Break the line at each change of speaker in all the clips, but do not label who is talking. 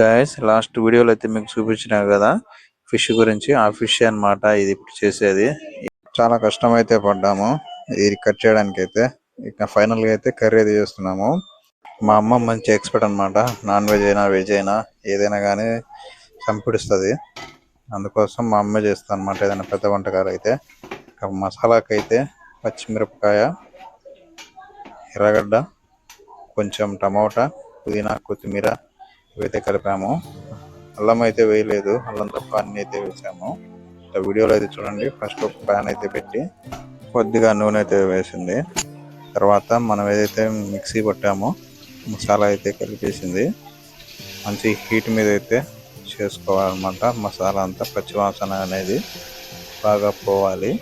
Guys last వీడియోలో అయితే మీకు చూపించినా కదా ఫిష్ గురించి ఆ ఫిష్ అన్నమాట ఇది ఇప్పుడు చేసేది. చాలా కష్టం అయితే పడ్డాము ఇది కట్ చేయడానికి అయితే ఇక ఫైనల్గా అయితే కర్రీ అయితే చేస్తున్నాము. మా అమ్మ మంచి ఎక్స్పర్ట్ అన్నమాట నాన్ వెజ్ అయినా వెజ్ అయినా ఏదైనా కానీ చంపిడుస్తుంది అందుకోసం మా అమ్మ చేస్తాను అనమాట ఏదైనా పెద్ద వంటకాలు అయితే. మసాలాకి అయితే పచ్చిమిరపకాయ ఎర్రగడ్డ కొంచెం టమోటా పుదీనా కొత్తిమీర ఇవైతే కలిపాము. అల్లం అయితే వేయలేదు. అల్లం తప్ప అన్ని అయితే వేసాము. వీడియోలో అయితే చూడండి. ఫస్ట్ ఒక ప్యాన్ అయితే పెట్టి కొద్దిగా నూనె అయితే వేసింది. తర్వాత మనం ఏదైతే మిక్సీ పట్టామో మసాలా అయితే కలిపేసింది. మంచి హీట్ మీద అయితే చేసుకోవాలన్నమాట. మసాలా అంతా పచ్చివాసన అనేది బాగా పోవాలి.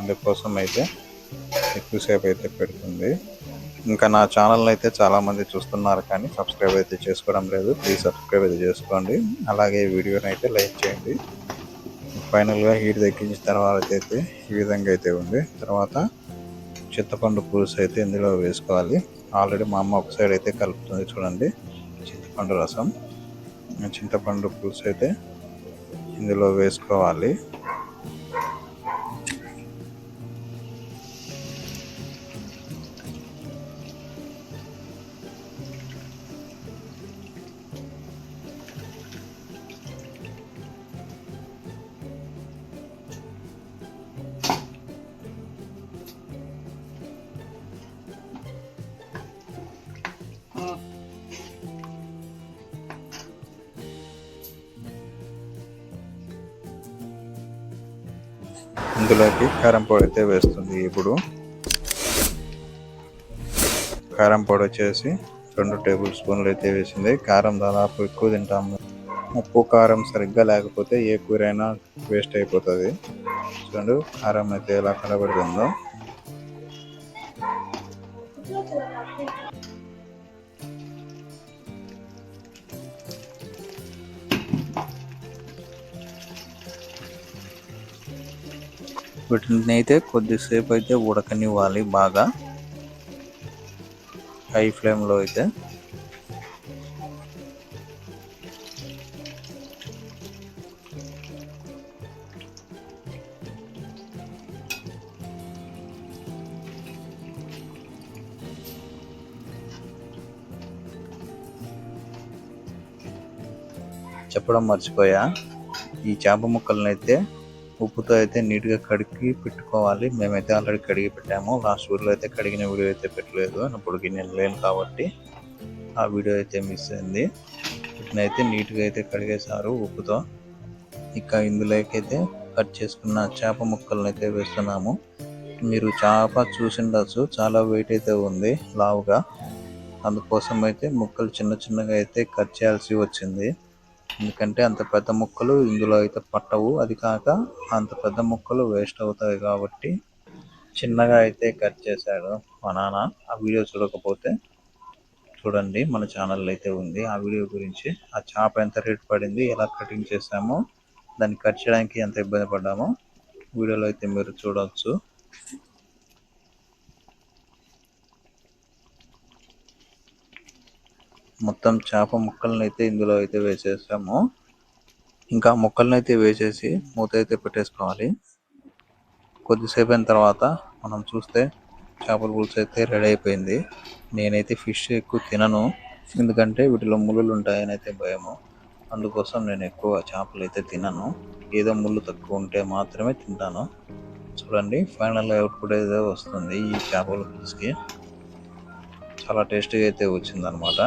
అందుకోసం అయితే ఎక్కువసేపు అయితే పెడుతుంది. ఇంకా నా ఛానల్ అయితే చాలా మంది చూస్తున్నారు కానీ సబ్స్క్రైబ్ అయితే చేసుకోవడం లేదు. ప్లీజ్ సబ్స్క్రైబ్ అయితే చేసుకోండి. అలాగే వీడియోని అయితే లైక్ చేయండి. ఫైనల్గా హీట్ తగ్గించిన తర్వాత అయితే ఈ విధంగా అయితే ఉంది. తర్వాత చింతపండు పులుసు అయితే ఇందులో వేసుకోవాలి. ఆల్రెడీ మా అమ్మ ఒక సైడ్ అయితే కలుపుతుంది చూడండి. చింతపండు రసం. చింతపండు పులుసు అయితే ఇందులో వేసుకోవాలి. ఇందులోకి కారం పొడి అయితే వేస్తుంది ఇప్పుడు. కారం పొడి వచ్చేసి రెండు టేబుల్ స్పూన్లు అయితే వేసింది. కారం దాదాపు ఎక్కువ తింటాము. ఉప్పు కారం సరిగ్గా లేకపోతే ఏ కూర అయినా వేస్ట్ అయిపోతుంది. చూడండి కారం అయితే ఎలా కనబడుతుందో. వీటిని అయితే కొద్దిసేపు అయితే ఉడకనివ్వాలి బాగా. హై ఫ్లేమ్లో అయితే. చెప్పడం మర్చిపోయా. ఈ చేప ముక్కలను అయితే ఉప్పుతో అయితే నీట్గా కడిగి పెట్టుకోవాలి. మేమైతే ఆల్రెడీ కడిగి పెట్టాము. లాస్ట్ వీడియోలో అయితే కడిగిన వీడియో అయితే పెట్టలేదు. అప్పటికి నేను లేను కాబట్టి ఆ వీడియో అయితే మిస్ అయింది. వీటినైతే నీట్గా అయితే కడిగేశారు ఉప్పుతో. ఇక ఇందులోకి అయితే కట్ చేసుకున్న చేప ముక్కలను అయితే వేస్తున్నాము. మీరు చేప చూసిండొచ్చు చాలా వెయిట్ అయితే ఉంది లావుగా. అందుకోసం అయితే ముక్కలు చిన్న చిన్నగా అయితే కట్ చేయాల్సి వచ్చింది. ఎందుకంటే అంత పెద్ద ముక్కలు ఇందులో అయితే పట్టవు. అది కాక అంత పెద్ద ముక్కలు వేస్ట్ అవుతాయి కాబట్టి చిన్నగా అయితే కట్ చేశాడు మా నాన్న. ఆ వీడియో చూడకపోతే చూడండి మన ఛానల్ అయితే ఉంది. ఆ వీడియో గురించి ఆ చేప ఎంత రేట్ పడింది ఎలా కటింగ్ చేసామో దాన్ని కట్ చేయడానికి ఎంత ఇబ్బంది పడ్డామో వీడియోలో అయితే మీరు చూడవచ్చు మొత్తం చేప ముక్కలను అయితే ఇందులో అయితే వేసేసాము. ఇంకా ముక్కలను అయితే వేసేసి మూత అయితే పెట్టేసుకోవాలి. కొద్దిసేపు అయిన తర్వాత మనం చూస్తే చేపల పులుసు అయితే రెడీ అయిపోయింది. నేనైతే ఫిష్ ఎక్కువ తినను ఎందుకంటే వీటిలో ముళ్ళులు ఉంటాయని అయితే భయము. అందుకోసం నేను ఎక్కువ చేపలు అయితే తినను. ఏదో ముళ్ళు తక్కువ ఉంటే మాత్రమే తింటాను. చూడండి ఫైనల్ అవుట్పుట్ అయితే వస్తుంది ఈ చేపల పులుసుకి. చాలా టేస్టీగా అయితే వచ్చిందనమాట.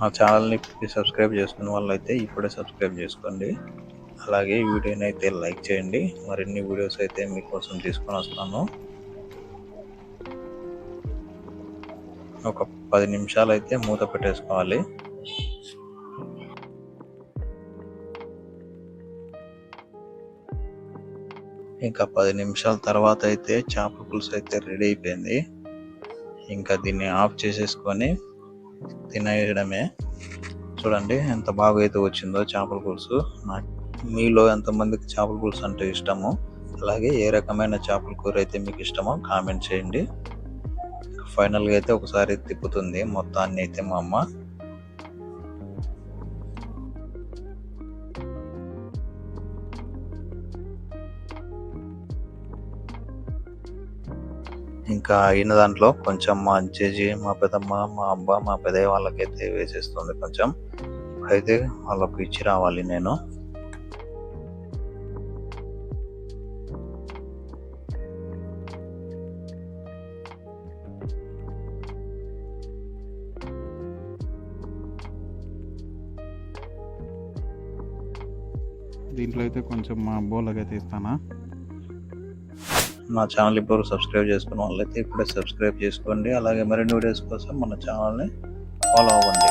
మా ఛానల్ని సబ్స్క్రైబ్ చేసుకున్న వాళ్ళైతే ఇప్పుడే సబ్స్క్రైబ్ చేసుకోండి. అలాగే వీడియోని అయితే లైక్ చేయండి. మరిన్ని వీడియోస్ అయితే మీకోసం తీసుకొని వస్తాను. ఒక పది నిమిషాలు అయితే మూత పెట్టేసుకోవాలి. ఇంకా పది నిమిషాల తర్వాత అయితే చేప పులుసు అయితే రెడీ అయిపోయింది. ఇంకా దీన్ని ఆఫ్ చేసేసుకొని తినేయడమే. చూడండి ఎంత బాగా అయితే వచ్చిందో చేపల పులుసు. నాకు మీలో ఎంతమందికి చేపల పులుసు అంటే ఇష్టమో అలాగే ఏ రకమైన చేపల కూర అయితే మీకు ఇష్టమో కామెంట్ చేయండి. ఫైనల్గా అయితే ఒకసారి తిప్పుతుంది మొత్తాన్ని అయితే మా అమ్మ. ఇంకా అయిన దాంట్లో కొంచెం మా అజ్జేజీ మా పెద్దమ్మ మా అబ్బ మా పెదయ్య వాళ్ళకైతే వేసేస్తుంది కొంచెం. అయితే వాళ్ళకు ఇచ్చి రావాలి నేను.
దీంట్లో అయితే కొంచెం మా బోలకైతే ఇస్తానా?
నా ఛానల్ ఇప్పుడు సబ్స్క్రైబ్ చేసుకున్న వాళ్ళైతే ఇప్పుడే సబ్స్క్రైబ్ చేసుకోండి. అలాగే మరిన్ని వీడియోస్ కోసం మన ఛానల్ని ఫాలో అవ్వండి.